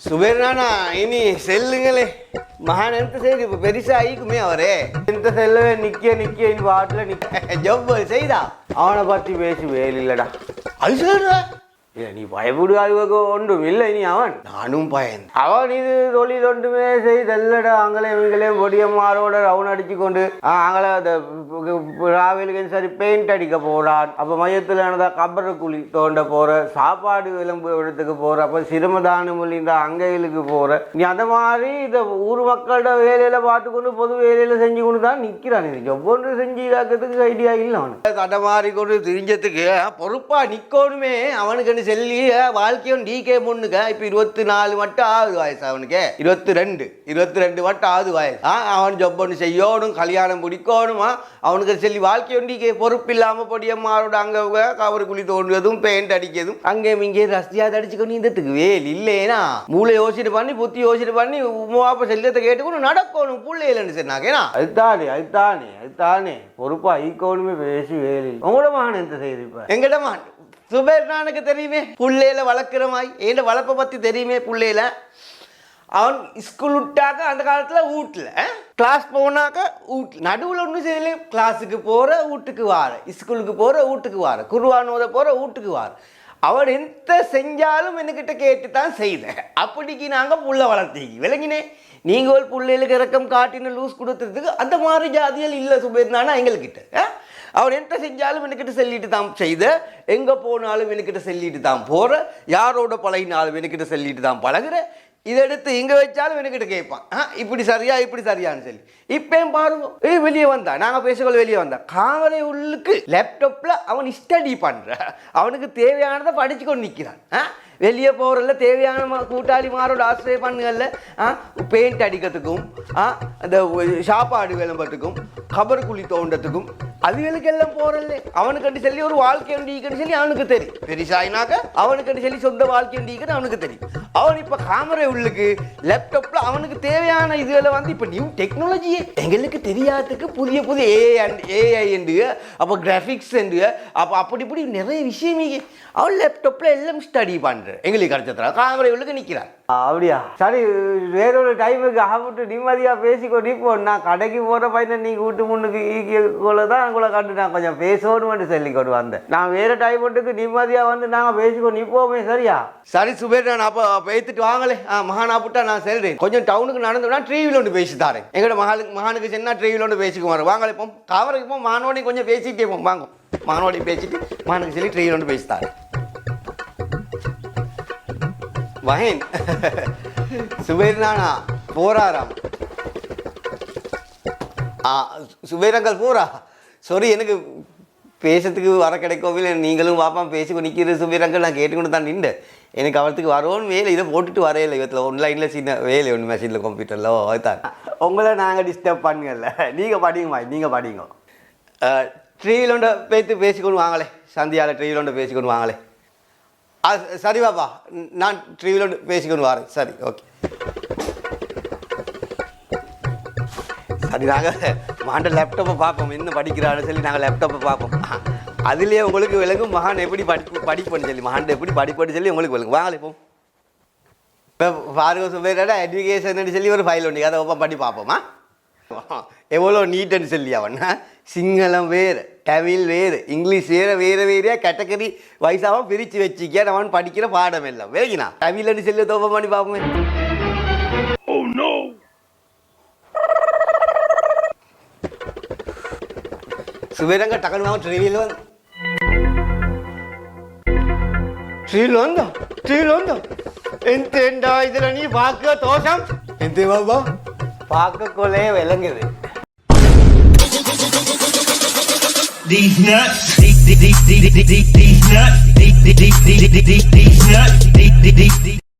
சுபேர்னா இனி செல்லுங்களே மகான் எந்த செய்து இப்போ பெருசாக ஆகிக்குமே அவரே எந்த செல்லவே நிற்க நிற்க இந்த பாட்டில் நிற்க ஜப் செய்தா அவனை பத்தி பேசி வேலை இல்லைடா அது சொல்கிறேன் இல்ல நீ பயப்படு அதுக்கு ஒன்றும் இல்லை இனி அவன். நானும் பயன் அவன் இது தொழில் ஒன்றுமே செய்தல்லடா. அங்கலே இவங்களே பொடியம்மாரோட ரவுன் அடிச்சு கொண்டு அங்கே அந்த ராவிலுக்கு சரி பெயிண்ட் அடிக்க போறான். அப்போ மையத்தில் நடந்தா கபர குழி தோண்ட போற சாப்பாடு விளம்பு இடத்துக்கு போற அப்போ சிரமதான மொழிந்தா அங்கைகளுக்கு போற. நீ அந்த மாதிரி இந்த ஊர் மக்களோட வேலையில பார்த்து கொண்டு பொது வேலையில செஞ்சு கொண்டு தான் நிற்கிறான் இது ஒவ்வொன்று செஞ்சு இதாக்கிறதுக்கு ஐடியா இல்லை அவனுக்கு. தடமாறி கொண்டு திரிஞ்சதுக்கு பொறுப்பா நிக்கணுமே அவனுக்கு செல்லி வாழ்க்கையும் டிகே முன்னுக்க இப்போ இருபத்தி நாலு மட்டும் ஆகுது வயசு அவனுக்கு. இருபத்தி ரெண்டு இருபத்தி ரெண்டு மட்டும் ஆகுது வயசு. ஆ அவன் ஜொப் ஒன்று செய்யணும் கல்யாணம் பிடிக்கணுமா அவனுக்கு செல்லி வாழ்க்கையும் டிகே பொறுப்பு இல்லாமல் பொடியம்மாரோட அங்கே கவர் குழி தோண்டுவதும் பெயிண்ட் அடிக்கிறதும் அங்கே இங்கே ரஸ்தியாக அடிச்சுக்கணும் இந்தத்துக்கு வேல் இல்லைனா மூளை யோசிட்டு பண்ணி புத்தி யோசிட்டு பண்ணி உமாப்ப செல்லத்தை கேட்டுக்கணும் நடக்கணும் பிள்ளைலன்னு சொன்னாக்கேனா? அதுதானே அதுதானே அதுதானே. பொறுப்பா ஈக்கோனுமே பேசி வேலை உங்களோட மகன் எந்த செய்யுது இப்போ? மகன் சுபேர்னானுக்கு தெரியுமே. புள்ளையில வளர்க்குற மாதிரி ஏண்ட வளர்ப்பை பற்றி தெரியுமே புள்ளையில? அவன் ஸ்கூல் விட்டாக்க அந்த காலத்தில் வீட்டில் கிளாஸ் போனாக்க வீட்டில் நடுவில் ஒன்றும் செய்யலையே. கிளாஸுக்கு போகிற வீட்டுக்கு வார. ஸ்கூலுக்கு போகிற வீட்டுக்கு வார. குருவான் ஓத போகிற வீட்டுக்கு வார. அவன் எந்த செஞ்சாலும் என்கிட்ட கேட்டு தான் செய்தேன். அப்படிக்கு நாங்கள் புள்ள வளர்த்தீங்க விளங்கினே நீங்கள் ஒரு பிள்ளைகளுக்கு இறக்கம் காட்டின லூஸ் கொடுத்துறதுக்கு அந்த மாதிரி ஜாதிகள் இல்லை சுபேர்னானா எங்கள்கிட்ட அவர் அவன் என்ன செஞ்சாலும் எனக்கிட்ட சொல்லிட்டு தான் செய்த. எங்கே போனாலும் எனக்கிட்ட சொல்லிட்டு தான் போகிற யாரோட பழகினாலும் எனக்கிட்ட சொல்லிட்டு தான் பழகுற. இதை எடுத்து இங்கே வச்சாலும் எனக்கிட்ட கேட்பான். ஆ இப்படி சரியா இப்படி சரியான்னு சொல்லி. இப்பயும் பாருங்க. ஏய் வெளியே வந்தா. நாங்கள் பேசக்குள்ள வெளியே வந்தா. காவலை உள்ளுக்கு லேப்டாப்பில் அவன் ஸ்டடி பண்ணுற அவனுக்கு தேவையானதை படித்து கொண்டு நிற்கிறான் ஆ வெளியே போகிறல்ல தேவையான கூட்டாளிமாரோட ஆசிரிய பண்ணுங்கள்ல ஆ பெயிண்ட் அடிக்கிறதுக்கும் ஆ அந்த சாப்பாடு விளம்பரத்துக்கும் கபர் குழி தோண்டத்துக்கும் அதுகளுக்கு எல்லாம் போகிறல்ல அவனுக்கு சொல்லி ஒரு வாழ்க்கை உண்டிக்குன்னு சொல்லி அவனுக்கு தெரியும். பெரிசாயினாக்க? அவனுக்கு சொல்லி சொந்த வாழ்க்கை உண்டிக்குன்னு அவனுக்கு தெரியும். அவன் இப்போ காமரை உள்ளுக்கு லேப்டாப்பில் அவனுக்கு தேவையான இதுகளை வந்து இப்போ நியூ டெக்னாலஜியே எங்களுக்கு தெரியாததுக்கு புதிய புதிய ஏஐ அண்ட் ஏஐ என்று அப்போ கிராஃபிக்ஸ் என்று அப்போ அப்படி இப்படி நிறைய விஷயம். அவன் லேப்டாப்பில் எல்லாம் ஸ்டடி பண்ணுற எங்களுக்கு கிடைச்சதுல காமரை உள்ளுக்கு நிற்கிறான் அப்படியா? சரி வேறொரு டைமுக்கு ஆகிட்டு நிம்மதியாக பேசிக்கோ இப்போ நான் கடைக்கு போகிற பையன் நீ வீட்டு முன்னுக்கு ஈக்கியக்குள்ள தான் உங்களை கண்டு நான் கொஞ்சம் பேசணும்னு சொல்லி கொண்டு வந்தேன். நான் வேறு டைமுக்கு நிம்மதியாக வந்து நாங்கள் பேசிக்கோ நிற்போமே சரியா? சரி சுபேர் நான் அப்போ பேத்துட்டு வாங்களே. ஆ மகானாப்புட்டா நான் செல்றேன். கொஞ்சம் டவுனுக்கு நடந்தோம்னா ட்ரீவில் ஒன்று பேசி தாரேன். எங்களோட மகானுக்கு மகானுக்கு சென்னா ட்ரீவில் ஒன்று பேசிக்குவார் வாங்களே இப்போ கவருக்கு போம். மானோடி கொஞ்சம் பேசிட்டே போம். வாங்க. மானோடி பேசிட்டு மகானுக்கு சொல்லி ட்ரீவில் ஒன்று பேசி தாரேன். மகேன் சுபேர் நானா போறாராம் ஆ சுபேர் அங்கல் போறா. சாரி எனக்கு பேசுறதுக்கு வர கிடைக்கவில்லை நீங்களும் வாப்பா பேசி நிற்கிற சுபேர் அங்கல் நான் கேட்டுக்கொண்டு தான் நின்று எனக்கு அவரத்துக்கு வரவும் வேலை இதை போட்டுட்டு வரையில இவத்தில் ஆன்லைனில் சின்ன வேலை ஒன்று மெஷினில் கம்ப்யூட்டரில் அதுதான் உங்களை நாங்கள் டிஸ்டர்ப் பண்ணல நீங்கள் படிங்கம்மா நீங்கள் படிங்க. ட்ரீவிலோண்ட பேத்து பேசிக்கொண்டு வாங்களே. சந்தியாவில் ட்ரீவிலோண்ட பேசிக்கொண்டு வாங்களே. ஆ சரி பாப்பா நான் ட்ரீவிலோடு பேசிக்கொண்டு வரேன். சரி ஓகே அது நாங்கள் மாண்ட லேப்டாப்பை பார்ப்போம். என்ன படிக்கிறான்னு சொல்லி நாங்கள் லேப்டாப்பை பார்ப்போம். அதுலேயே உங்களுக்கு விளங்கும் மகான் எப்படி படி படிப்புன்னு சொல்லி மகான் எப்படி படிப்புன்னு சொல்லி உங்களுக்கு விளங்கும். வாங்கலை இப்போ. இப்போ பாருங்க சுபேரடா எஜுகேஷன் சொல்லி ஒரு ஃபைல் ஒன்று அதை ஓப்பன் பண்ணி பார்ப்போமா? எவ்வளோ நீட்டுன்னு சொல்லி அவன். சிங்களம் வேறு தமிழ் வேறு இங்கிலீஷ் வேறு வேறு வேறையா கேட்டகரி வயசாகவும் பிரித்து வச்சுக்க அவன் படிக்கிற பாடம் எல்லாம். வேகினா தமிழ்னு சொல்லி ஓப்பன் பண்ணி பார்ப்போமே. සුවරඟ ටකනුාව ත්‍රීවිලොන් ශ්‍රීලොන්ද ශ්‍රීලොන්ද එන්තෙන්ඩා ඉදල நீ பாக்க தோஷம் எந்தே பாபா பார்க்க கொலே விளங்குது These nuts, these nuts, these nuts, these nuts, these nuts, these nuts.